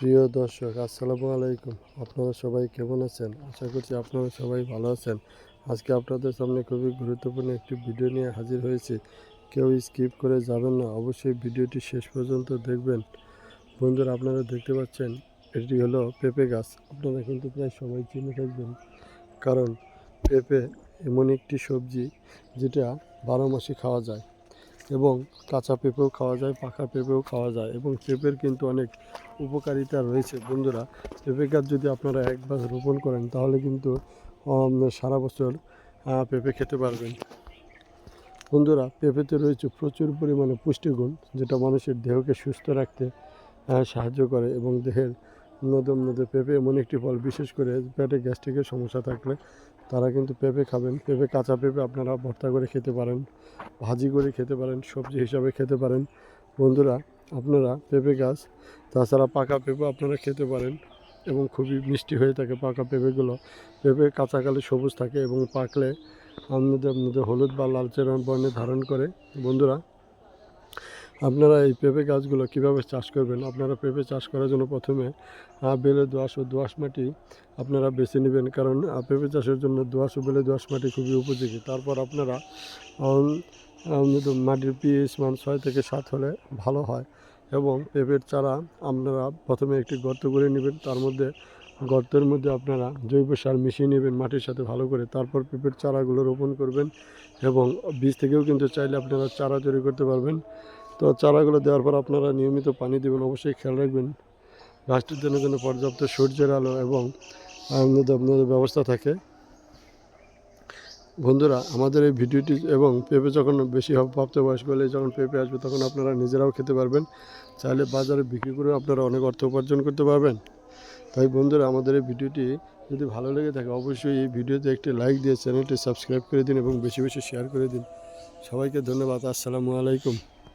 প্রিয় দর্শক, আসসালামু আলাইকুম। আপনারা সবাই কেমন আছেন? আশা করছি আপনারা সবাই ভালো আছেন। আজকে আপনাদের সামনে খুবই গুরুত্বপূর্ণ একটি ভিডিও নিয়ে হাজির হয়েছি। কেউ স্কিপ করে যাবেন না, অবশ্যই ভিডিওটি শেষ পর্যন্ত দেখবেন। বন্ধুরা, আপনারা দেখতে পাচ্ছেন, এটি হলো পেঁপে গাছ। আপনারা কিন্তু প্রায় সবাই চিনে থাকবেন। কারণ, পেঁপে এমন একটি সবজি যেটা বারো মাসে খাওয়া যায়। এবং কাঁচা পেঁপেও খাওয়া যায়, পাকা পেঁপেও খাওয়া যায় এবং পেঁপের কিন্তু অনেক উপকারিতা রয়েছে। বন্ধুরা, পেঁপে গাছ যদি আপনারা একবার রোপণ করেন, তাহলে কিন্তু সারা বছর পেঁপে খেতে পারবেন। বন্ধুরা, পেঁপেতে রয়েছে প্রচুর পরিমাণে পুষ্টিগুণ, যেটা মানুষের দেহকে সুস্থ রাখতে সাহায্য করে এবং দেহের নদম মধ্যে পেঁপে এমন একটি ফল, বিশেষ করে পেটে গ্যাস্ট্রিকের সমস্যা থাকলে তারা কিন্তু পেঁপে খাবেন। পেঁপে, কাঁচা পেঁপে আপনারা ভর্তা করে খেতে পারেন, ভাজি করে খেতে পারেন, সবজি হিসাবে খেতে পারেন। বন্ধুরা, আপনারা পেঁপে গাছ, তাছাড়া পাকা পেঁপে আপনারা খেতে পারেন এবং খুবই মিষ্টি হয়ে থাকে পাকা পেঁপেগুলো। পেঁপে কাঁচাকালে সবুজ থাকে এবং পাকলে আপনাদের মধ্যে হলুদ বা লালচে বর্ণে ধারণ করে। বন্ধুরা আপনারা এই পেঁপে গাছগুলো কীভাবে চাষ করবেন? আপনারা পেঁপে চাষ করার জন্য প্রথমে বেলে দোআঁশ ও দোআঁশ মাটি আপনারা বেছে নেবেন। কারণ পেঁপে চাষের জন্য দোআঁশ ও বেলে দোআঁশ মাটি খুবই উপযোগী। তারপর আপনারা মাটির পিএইচ মান ছয় থেকে সাত হলে ভালো হয় এবং পেঁপের চারা আপনারা প্রথমে একটি গর্ত করে নেবেন। তার মধ্যে, গর্তের মধ্যে আপনারা জৈব সার মিশিয়ে নেবেন মাটির সাথে ভালো করে। তারপর পেঁপের চারাগুলো রোপণ করবেন এবং বীজ থেকেও কিন্তু চাইলে আপনারা চারা তৈরি করতে পারবেন। তো চারাগুলো দেওয়ার পর আপনারা নিয়মিত পানি দেবেন, অবশ্যই খেয়াল রাখবেন। গাছটির জন্য যেন পর্যাপ্ত সূর্যের আলো এবং আপনাদের আপনাদের ব্যবস্থা থাকে। বন্ধুরা, আমাদের এই ভিডিওটি এবং পেঁপে যখন বেশি প্রাপ্তবয়স্ক হলে যখন পেঁপে আসবে তখন আপনারা নিজেরাও খেতে পারবেন। চাইলে বাজারে বিক্রি করে আপনারা অনেক অর্থ উপার্জন করতে পারবেন। তাই বন্ধুরা, আমাদের এই ভিডিওটি যদি ভালো লেগে থাকে, অবশ্যই এই ভিডিওতে একটি লাইক দিয়ে চ্যানেলটি সাবস্ক্রাইব করে দিন এবং বেশি বেশি শেয়ার করে দিন। সবাইকে ধন্যবাদ। আসসালামু আলাইকুম।